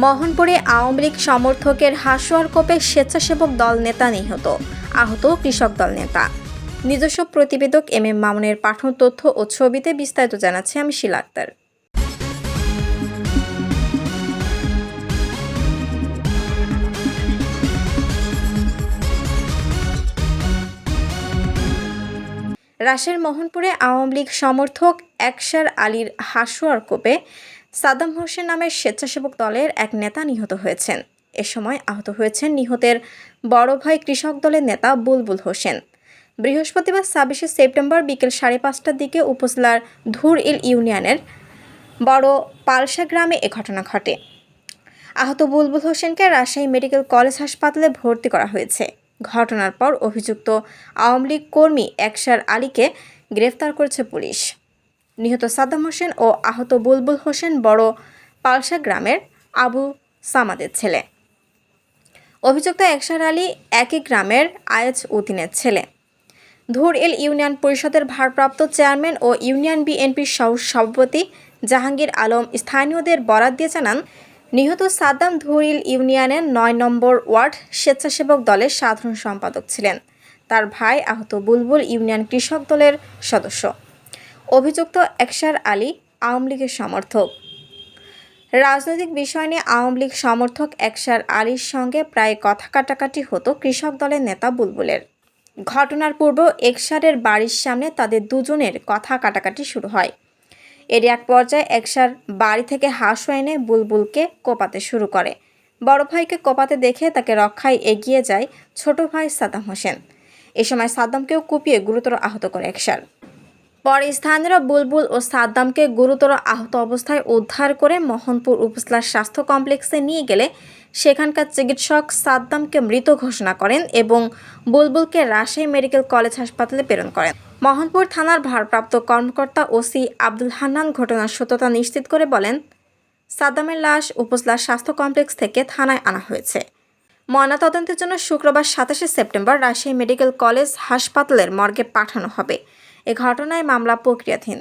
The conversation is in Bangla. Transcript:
মোহনপুরে আওয়ামী লীগ সমর্থকের হাসুয়ার কোপে স্বেচ্ছাসেবক দল নেতা নিহত। আহত কৃষক দল নেতা। নিজস্ব প্রতিবেদক এম এম মামুনের পাঠন তথ্য ও ছবিতে বিস্তারিত জানাচ্ছে আমি শিলা আক্তার। রাশের মোহনপুরে আওয়ামী লীগ সমর্থক একশার আলীর হাসুয়ার কোপে সাদ্দাম হোসেন নামের স্বেচ্ছাসেবক দলের এক নেতা নিহত হয়েছেন। এ সময় আহত হয়েছেন নিহতের বড় ভাই কৃষক দলের নেতা বুলবুল হোসেন। বৃহস্পতিবার ছাব্বিশে সেপ্টেম্বর বিকেল সাড়ে পাঁচটার দিকে উপজেলার ধুর ইল ইউনিয়নের বড় পালসা গ্রামে এ ঘটনা ঘটে। আহত বুলবুল হোসেনকে রাজশাহী মেডিকেল কলেজ হাসপাতালে ভর্তি করা হয়েছে। ঘটনার পর অভিযুক্ত আওয়ামী লীগ কর্মী একশার আলীকে গ্রেফতার করেছে পুলিশ। নিহত সাদ্দাম হোসেন ও আহত বুলবুল হোসেন, বড় পালসা গ্রামের আবু সামাদের ছেলে। অভিযুক্ত একশার আলী একই গ্রামের আয়েজ উদ্দিনের ছেলে। ধুর এল ইউনিয়ন পরিষদের ভারপ্রাপ্ত চেয়ারম্যান ও ইউনিয়ন বিএনপির সহ সভাপতি জাহাঙ্গীর আলম স্থানীয়দের বরাত দিয়ে জানান, নিহত সাদ্দাম ধুরিল ইউনিয়নের নয় নম্বর ওয়ার্ড স্বেচ্ছাসেবক দলের সাধারণ সম্পাদক ছিলেন। তার ভাই আহত বুলবুল ইউনিয়ন কৃষক দলের সদস্য। অভিযুক্ত একশার আলী আওয়ামী লীগের সমর্থক। রাজনৈতিক বিষয় নিয়ে আওয়ামী লীগ সমর্থক একশার আলীর সঙ্গে প্রায় কথা কাটাকাটি হতো কৃষক দলের নেতা বুলবুলের। ঘটনার পূর্ব একসারের বাড়ির সামনে তাদের দুজনের কথা কাটাকাটি শুরু হয়। এর এক পর্যায়ে একসার বাড়ি থেকে হাঁস এনে বুলবুলকে কোপাতে শুরু করে। বড় ভাইকে কোপাতে দেখে তাকে রক্ষায় এগিয়ে যায় ছোট ভাই সাদ্দাম হোসেন। এ সময় সাদ্দামকেও কুপিয়ে গুরুতর আহত করে একসার পরে স্থানীয়রা বুলবুল ও সাদ্দামকে গুরুতর আহত অবস্থায় উদ্ধার করে মোহনপুর উপজেলার স্বাস্থ্য কমপ্লেক্সে নিয়ে গেলে সেখানকার চিকিৎসক সাদ্দামকে মৃত ঘোষণা করেন এবং বুলবুলকে রাজশাহী মেডিকেল কলেজ হাসপাতালে প্রেরণ করেন। মোহনপুর থানার ভারপ্রাপ্ত কর্মকর্তা ওসি আব্দুল হান্নান ঘটনার সত্যতা নিশ্চিত করে বলেন, সাদ্দামের লাশ উপজেলার স্বাস্থ্য কমপ্লেক্স থেকে থানায় আনা হয়েছে। ময়নাতদন্তের জন্য শুক্রবার সাতাশে সেপ্টেম্বর রাজশাহী মেডিকেল কলেজ হাসপাতালের মর্গে পাঠানো হবে। এ ঘটনায় মামলা প্রক্রিয়াধীন।